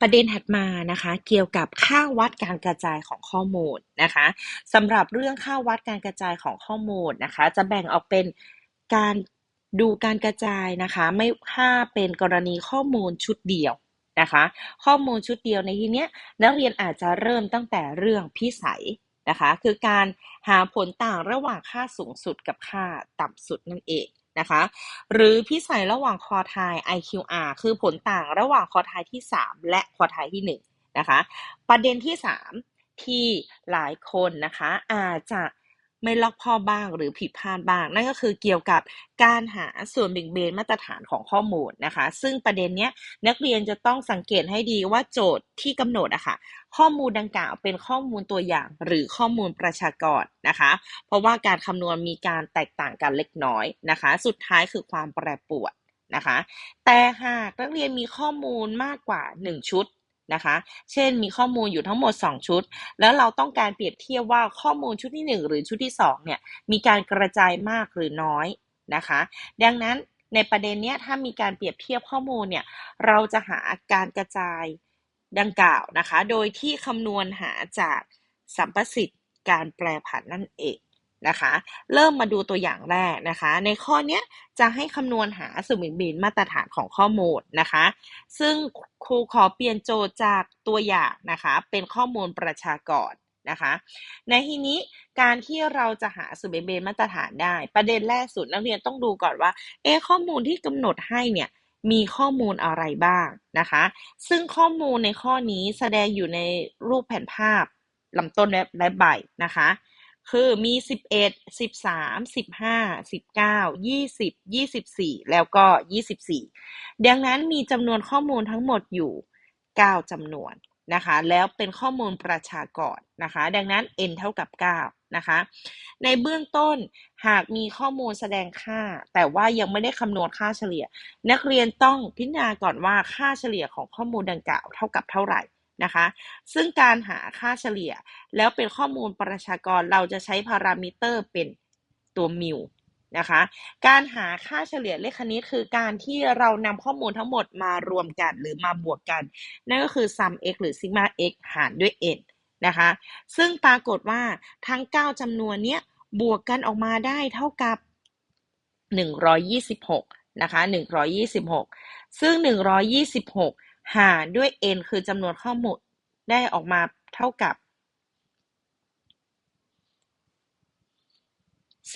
ประเด็นถัดมานะคะ เกี่ยวกับค่าวัดการกระจายของข้อมูลนะคะสำหรับเรื่องค่าวัดการกระจายของข้อมูลนะคะ จะแบ่งออกเป็นการดูการกระจายนะคะ ไม่ถ้าเป็นกรณีข้อมูลชุดเดียวนะคะ ข้อมูลชุดเดียวในที่เนี้ยนักเรียนอาจจะเริ่มตั้งแต่เรื่องพิสัยนะคะ คือการหาผลต่างระหว่างค่าสูงสุดกับค่าต่ำสุดนั่นเอง นะคะ หรือพิสัยระหว่างคอไทย IQR คือผลต่างระหว่างคอทายที่ 3 และคอทายที่ 1 นะคะ ประเด็นที่ 3 ที่หลายคนนะคะอาจจะ ไม่ล็อกพ่อบ้างหรือผิดพลาดบ้าง นั่นก็คือเกี่ยวกับการหาส่วนเบ่งเบนมาตรฐานของข้อมูลนะคะ ซึ่งประเด็นเนี้ยนักเรียนจะต้องสังเกตให้ดีว่าโจทย์ที่กำหนดอะค่ะข้อมูลดังกล่าวเป็นข้อมูลตัวอย่างหรือข้อมูลประชากรนะคะ เพราะว่าการคำนวณมีการแตกต่างกันเล็กน้อยนะคะ สุดท้ายคือความแปรปรวนนะคะ แต่หากนักเรียนมีข้อมูลมากกว่า 1 ชุด นะคะ เช่นมีข้อมูลอยู่ทั้งหมด 2 ชุด แล้วเราต้องการเปรียบเทียบว่าข้อมูลชุดที่ 1 หรือชุดที่ 2 เนี่ย มีการกระจายมากหรือน้อยนะคะ ดังนั้นในประเด็นเนี้ยถ้ามีการเปรียบเทียบข้อมูลเนี่ย เราจะหาการกระจายดังกล่าวนะคะ โดยที่คำนวณหาจากสัมประสิทธิ์การแปรผันนั่นเอง นะคะ เริ่มมาดูตัวอย่างแรกนะคะ ในข้อนี้จะให้คำนวณหาสมบินมาตรฐานของข้อมูลนะคะ ซึ่งครูขอเปลี่ยนโจทย์จากตัวอย่างนะคะ เป็นข้อมูลประชากรนะคะ ในที่นี้การที่เราจะหาสมบินมาตรฐานได้ ประเด็นแรกสุดนักเรียนต้องดูก่อนว่าเอข้อมูลที่กำหนดให้เนี่ยมีข้อมูลอะไรบ้างนะคะ ซึ่งข้อมูลในข้อนี้แสดงอยู่ในรูปแผนภาพลำต้นและใบนะคะ คือมี11 13 15 19 20 24แล้วก็24ดังนั้นมีจำนวนข้อมูลทั้งหมดอยู่9จำนวนนะคะแล้วเป็นข้อมูลประชากรนะคะ ดังนั้น n เท่ากับ9นะคะ ในเบื้องต้นหากมีข้อมูลแสดงค่า แต่ว่ายังไม่ได้คำนวณค่าเฉลี่ย นักเรียนต้องพิจารณาก่อนว่าค่าเฉลี่ยของข้อมูลดังกล่าวเท่ากับเท่าไหร่ นะคะ ซึ่งการหาค่าเฉลี่ยแล้วเป็นข้อมูลประชากรเราจะใช้พารามิเตอร์เป็นตัวมิวนะคะ การหาค่าเฉลี่ยเลขคณิตคือการที่เรานำข้อมูลทั้งหมดมารวมกันหรือมาบวกกัน นั่นก็คือ sum x หรือ sigma x หารด้วย n นะคะ ซึ่งปรากฏว่าทั้ง 9จำนวนเนี้ยบวกกันออกมาได้เท่ากับ 126 นะคะ 126 ซึ่ง 126 หารด้วย n คือจำนวนข้อมูลได้ออกมาเท่ากับ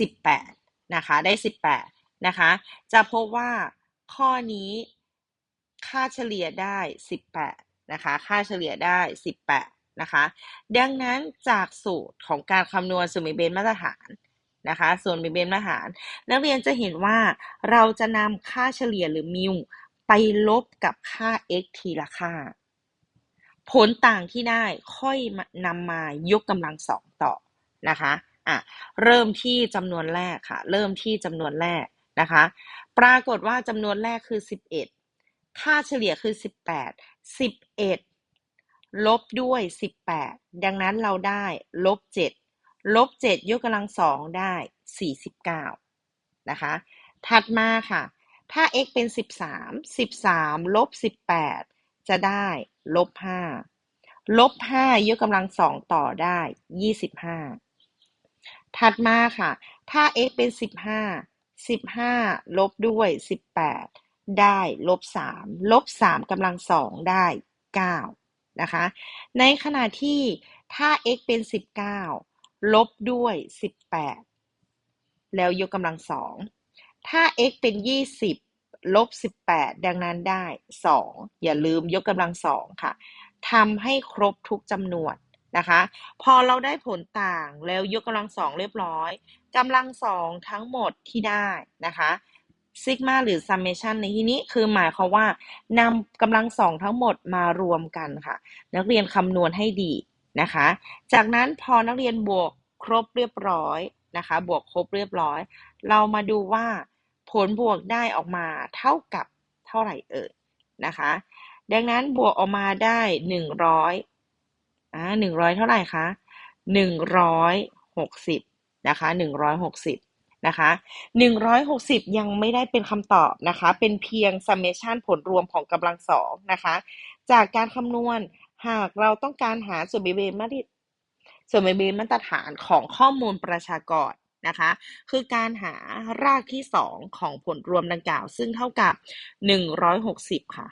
18นะคะ ได้18นะคะ จะพบว่าข้อนี้ค่าเฉลี่ยได้18นะคะ ค่าเฉลี่ยได้18นะคะ ดังนั้นจากสูตรของการคำนวณสมมิเบนมาตรฐานนะคะส่วนมิเบนมาตรฐาน นักเรียนจะเห็นว่าเราจะนำค่าเฉลี่ยหรือมิว ไปลบกับค่า x ทีละค่า ผลต่างที่ได้ค่อยนำมายกกำลังสองต่อนะคะอะเริ่มที่จำนวนแรกค่ะ เริ่มที่จำนวนแรกนะคะ ปรากฏว่าจำนวนแรกคือ 11 ค่าเฉลี่ยคือ 18 11 ลบด้วย 18 ดังนั้นเราได้ลบ 7 ลบ 7 ยกกำลังสองได้ 49 นะคะ ถัดมาค่ะ ถ้า x เป็น 13 13 ลบ 18 จะได้ลบ 5 ลบ 5 ยกกำลังสองต่อได้ 25 ถัดมาค่ะ ถ้า x เป็น 15 15 ลบด้วย 18 ได้ลบ 3 ลบ 3กำลังสองได้ 9 นะคะ ในขณะที่ถ้า x เป็น 19 ลบด้วย 18 แล้วยกกำลังสอง ถ้า x เป็น 20 ลบ 18 ดังนั้นได้ 2 อย่าลืมยกกำลังสองค่ะทำให้ครบทุกจำนวนนะคะ พอเราได้ผลต่างแล้วยกกำลังสองเรียบร้อยกำลังสองทั้งหมดที่ได้นะคะซิกมาหรือ summation ในที่นี้คือหมายความว่านำกำลังสองทั้งหมดมารวมกันค่ะ นักเรียนคำนวณให้ดีนะคะ จากนั้นพอนักเรียนบวกครบเรียบร้อยนะคะ บวกครบเรียบร้อย เรามาดูว่า ผลบวกได้ออกมาเท่ากับเท่าไหร่เอ่ยนะคะ ดังนั้นบวกออกมาได้หนึ่งร้อยอ่าหนึ่งร้อยเท่าไหร่คะหนึ่งร้อยหกสิบนะคะหนึ่งร้อยหกสิบนะคะ160ยังไม่ได้เป็นคำตอบนะคะ เป็นเพียง summation ผลรวมของกำลังสองนะคะ จากการคำนวณหากเราต้องการหาส่วนบริเวณมาตรส่วนบริเวณมาตรฐานของข้อมูลประชากร นะคะ คือการหารากที่ 2 ของผลรวมดังกล่าว ซึ่งเท่ากับ 160 ค่ะ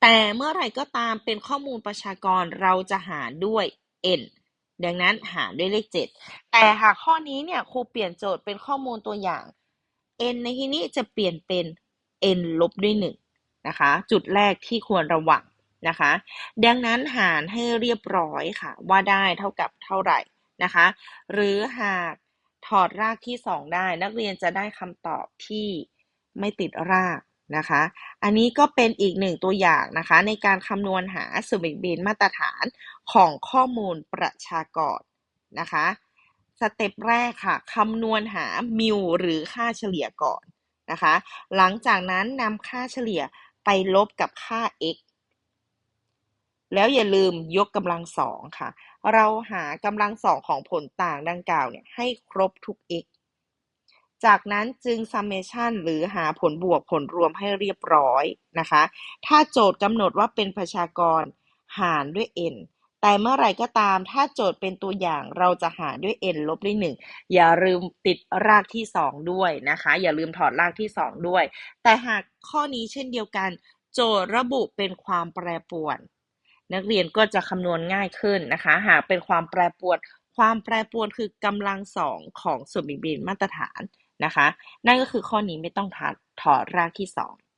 แต่เมื่อไหร่ก็ตามเป็นข้อมูลประชากรเราจะหารด้วย n ดังนั้นหารด้วยเลข 7 แต่หากข้อนี้เนี่ยครูเปลี่ยนโจทย์เป็นข้อมูลตัวอย่าง n ในที่นี้จะเปลี่ยนเป็น n ลบด้วย 1 นะคะ จุดแรกที่ควรระวังนะคะ ดังนั้นหารให้เรียบร้อยค่ะ ว่าได้เท่ากับเท่าไหร่ นะคะ หรือหากถอดรากที่ 2 ได้ นักเรียนจะได้คำตอบที่ไม่ติดรากนะคะ อันนี้ก็เป็นอีกหนึ่งตัวอย่างนะคะ ในการคำนวณหาส่วนแบ่งเบนมาตรฐานของข้อมูลประชากรนะคะ สเต็ปแรกค่ะคำนวณหามิวหรือค่าเฉลี่ยก่อนนะคะ หลังจากนั้นนำค่าเฉลี่ยไปลบกับค่า x แล้วอย่าลืมยกกำลังสองค่ะ เราหากำลังสองของผลต่างดังกล่าวเนี่ยให้ครบทุก x จากนั้นจึง summation หรือหาผลบวกผลรวมให้เรียบร้อยนะคะ ถ้าโจทย์กำหนดว่าเป็นประชากรหารด้วย n แต่เมื่อไรก็ตามถ้าโจทย์เป็นตัวอย่างเราจะหารด้วย n ลบด้วย 1 อย่าลืมติดรากที่ 2 ด้วยนะคะ อย่าลืมถอดรากที่ 2 ด้วย แต่หากข้อนี้เช่นเดียวกัน โจทย์ระบุเป็นความแปรปรวน นักเรียนก็จะคำนวณง่ายขึ้นนะคะ หากเป็นความแปรปรวน ความแปรปรวนคือกำลังสองของส่วนบินมาตรฐานนะคะ นั่นก็คือข้อนี้ไม่ต้องถอดถอดรากที่2